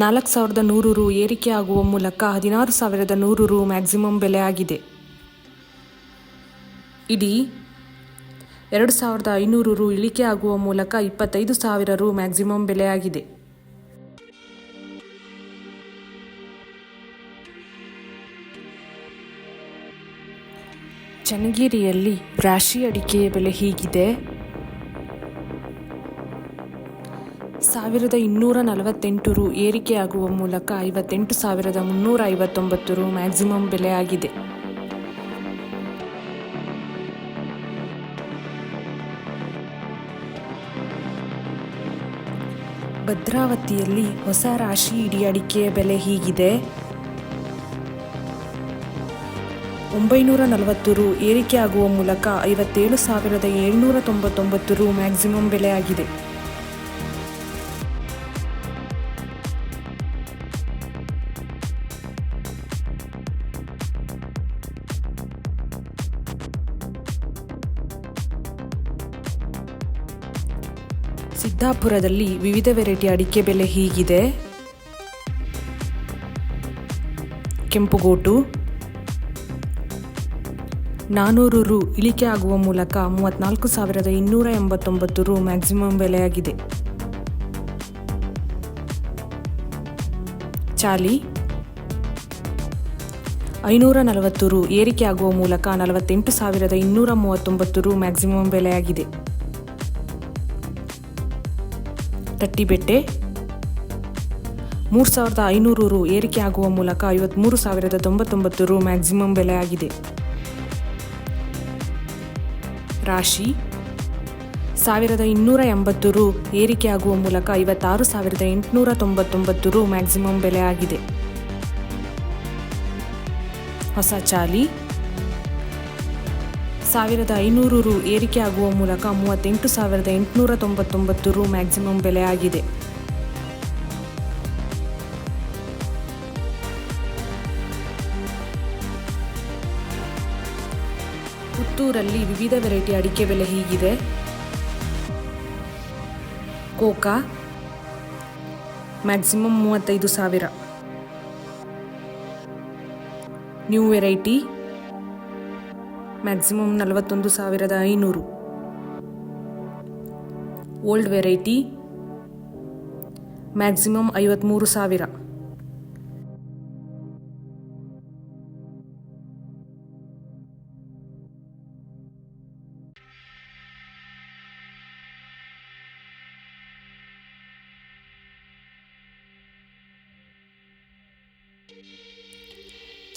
ನಾಲ್ಕು ಸಾವಿರದ ನೂರು ರು ಏರಿಕೆ ಆಗುವ ಮೂಲಕ ಹದಿನಾರು ಸಾವಿರದ ನೂರು ರು ಮ್ಯಾಕ್ಸಿಮಮ್ ಬೆಲೆ ಆಗಿದೆ. ಇಡೀ ಎರಡು ಸಾವಿರದ ಐನೂರು ರು ಇಳಿಕೆ ಆಗುವ ಮೂಲಕ ಇಪ್ಪತ್ತೈದು ಸಾವಿರ ರು ಮ್ಯಾಕ್ಸಿಮಮ್ ಬೆಲೆ ಆಗಿದೆ. ಚನ್ನಗಿರಿಯಲ್ಲಿ ರಾಶಿ ಅಡಿಕೆಯ ಬೆಲೆ ಹೀಗಿದೆ. ಸಾವಿರದ ಇನ್ನೂರ ನಲವತ್ತೆಂಟು ರು ಏರಿಕೆಯಾಗುವ ಮೂಲಕ ಐವತ್ತೆಂಟು ಸಾವಿರದ ಮುನ್ನೂರ ಐವತ್ತೊಂಬತ್ತು ರು ಮ್ಯಾಕ್ಸಿಮಮ್ ಬೆಲೆ ಆಗಿದೆ ಭದ್ರಾವತಿಯಲ್ಲಿ ಹೊಸ ರಾಶಿ ಇಡೀ ಅಡಿಕೆಯ ಬೆಲೆ ಹೀಗಿದೆ. ಒಂಬೈನೂರ ನಲವತ್ತು ರು ಏರಿಕೆಯಾಗುವ ಮೂಲಕ ಐವತ್ತೇಳು ಸಾವಿರದ ಏಳ್ನೂರ ತೊಂಬತ್ತೊಂಬತ್ತು ರು ಮ್ಯಾಕ್ಸಿಮಮ್ ಬೆಲೆ ಆಗಿದೆ ಸಿದ್ದಾಪುರದಲ್ಲಿ ವಿವಿಧ ವೆರೈಟಿ ಅಡಿಕೆ ಬೆಲೆ ಹೀಗಿದೆ. ಕೆಂಪುಗೋಟು ನಾನೂರು ರು ಇಳಿಕೆ ಆಗುವ ಮೂಲಕ ಮೂವತ್ನಾಲ್ಕು ಸಾವಿರದ ಇನ್ನೂರ ಎಂಬತ್ತೊಂಬತ್ತು ರು ಮ್ಯಾಕ್ಸಿಮಮ್ ಬೆಲೆಯಾಗಿದೆ. ಚಾಲಿ ಐನೂರ ನಲವತ್ತು ರು ಏರಿಕೆ ಆಗುವ ಮೂಲಕ ನಲವತ್ತೆಂಟು ಸಾವಿರದ ಇನ್ನೂರ ಮೂವತ್ತೊಂಬತ್ತು ರು ಮ್ಯಾಕ್ಸಿಮಮ್ ಬೆಲೆಯಾಗಿದೆ. ತಟ್ಟಿಬೆಟ್ಟೆ. ಮೂರು ಸಾವಿರದ ಐನೂರು ರು ಏರಿಕೆ ಆಗುವ ಮೂಲಕ ಐವತ್ಮೂರು ಸಾವಿರದ ತೊಂಬತ್ತೊಂಬತ್ತು ರು ಮ್ಯಾಕ್ಸಿಮಮ್ ಬೆಲೆ ಆಗಿದೆ. ರಾಶಿ, ಸಾವಿರದ ಇನ್ನೂರ ಎಂಬತ್ತು ರು ಏರಿಕೆ ಆಗುವ ಮೂಲಕ ಐವತ್ತಾರು ಸಾವಿರದ ಎಂಟುನೂರ ತೊಂಬತ್ತೊಂಬತ್ತು ರು ಮ್ಯಾಕ್ಸಿಮಮ್ ಬೆಲೆ ಆಗಿದೆ. ಹೊಸ ಚಾಲಿ ಸಾವಿರದ ಐನೂರು ರು ಏರಿಕೆ ಆಗುವ ಮೂಲಕ ಮೂವತ್ತೆಂಟು ಸಾವಿರದ ಎಂಟುನೂರ ತೊಂಬತ್ತೊಂಬತ್ತು ರು ಮ್ಯಾಕ್ಸಿಮಮ್ ಬೆಲೆ ಆಗಿದೆ ಪುತ್ತೂರಲ್ಲಿ ವಿವಿಧ ವೆರೈಟಿ ಅಡಿಕೆ ಬೆಲೆ ಹೀಗಿದೆ. ಕೋಕಾ ಮ್ಯಾಕ್ಸಿಮಮ್ ಮೂವತ್ತೈದು ಸಾವಿರ. ನ್ಯೂ ವೆರೈಟಿ ಮ್ಯಾಕ್ಸಿಮಮ್ ನಲವತ್ತೊಂದು ಸಾವಿರದ ಐನೂರು. ಓಲ್ಡ್ ವೆರೈಟಿ ಮ್ಯಾಕ್ಸಿಮಮ್ ಐವತ್ತ್ಮೂರು ಸಾವಿರ.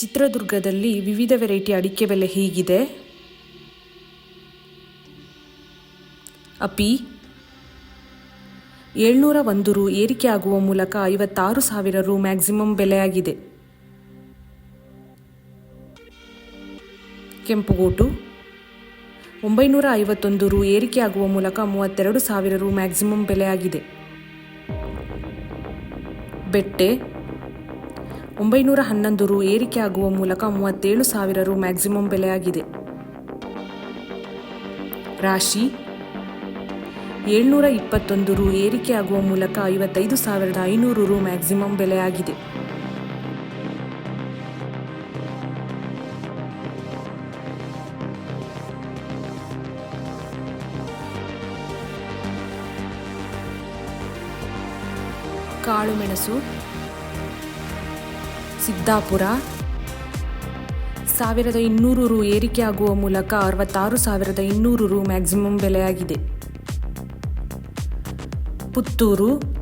ಚಿತ್ರದುರ್ಗದಲ್ಲಿ ವಿವಿಧ ವೆರೈಟಿ ಅಡಿಕೆ ಬೆಲೆ ಹೀಗಿದೆ. ಅಪಿ, ಏಳ್ನೂರ ಒಂದು ರು ಏರಿಕೆ ಆಗುವ ಮೂಲಕ ಐವತ್ತಾರು ಸಾವಿರ ರು ಮ್ಯಾಕ್ಸಿಮಮ್ ಬೆಲೆಯಾಗಿದೆ. ಕೆಂಪುಗೋಟು, ಒಂಬೈನೂರ ಐವತ್ತೊಂದು ರು ಆಗುವ ಮೂಲಕ ಮೂವತ್ತೆರಡು ಸಾವಿರ ರು ಮ್ಯಾಕ್ಸಿಮಮ್ ಬೆಲೆಯಾಗಿದೆ. ಬೆಟ್ಟೆ ಒಂಬೈನೂರ ಹನ್ನೊಂದು ರು ಏರಿಕೆಯಾಗುವ ಮೂಲಕ ಮೂವತ್ತೇಳು ಸಾವಿರ ರು ಮ್ಯಾಕ್ಸಿಮಮ್ ಬೆಲೆಯಾಗಿದೆ. ರಾಶಿ, ಏಳ್ನೂರ ಇಪ್ಪತ್ತೊಂದು ರು ಏರಿಕೆಯಾಗುವ ಮೂಲಕ ಐವತ್ತೈದು ಸಾವಿರದ ಐನೂರು ರು ಮ್ಯಾಕ್ಸಿಮಮ್ ಬೆಲೆಯಾಗಿದೆ. ಕಾಳುಮೆಣಸು ಸಿದ್ದಾಪುರ. ಸಾವಿರದ ಇನ್ನೂರು ರು ಏರಿಕೆಯಾಗುವ ಮೂಲಕ ಅರವತ್ತಾರು ಸಾವಿರದ ಇನ್ನೂರು ರು ಮ್ಯಾಕ್ಸಿಮಮ್ ಬೆಲೆಯಾಗಿದೆ. ಪುತ್ತೂರು.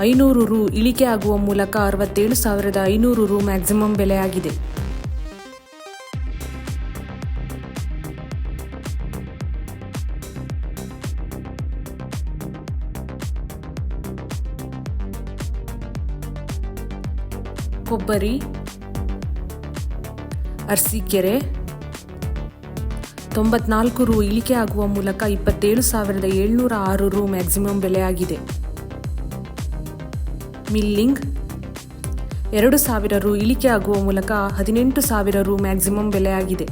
ಐನೂರು ರು ಇಳಿಕೆ ಆಗುವ ಮೂಲಕ ಅರವತ್ತೇಳು ಸಾವಿರದ ಐನೂರು ರು ಮ್ಯಾಕ್ಸಿಮಮ್ ಬೆಲೆಯಾಗಿದೆ. ಕೊಬ್ಬರಿ, ಅರಸೀಕೆರೆ. ತೊಂಬತ್ನಾಲ್ಕು ರು ಇಳಿಕೆ ಆಗುವ ಮೂಲಕ ಇಪ್ಪತ್ತೇಳು ಸಾವಿರದ ಏಳ್ನೂರ ಆರು ರು ಮ್ಯಾಕ್ಸಿಮಮ್ ಬೆಲೆಯಾಗಿದೆ. ಮಿಲ್ಲಿಂಗ್, ಎರಡು ಸಾವಿರ ರು ಇಳಿಕೆ ಆಗುವ ಮೂಲಕ ಹದಿನೆಂಟು ಸಾವಿರ ರು ಮ್ಯಾಕ್ಸಿಮಮ್ ಬೆಲೆಯಾಗಿದೆ.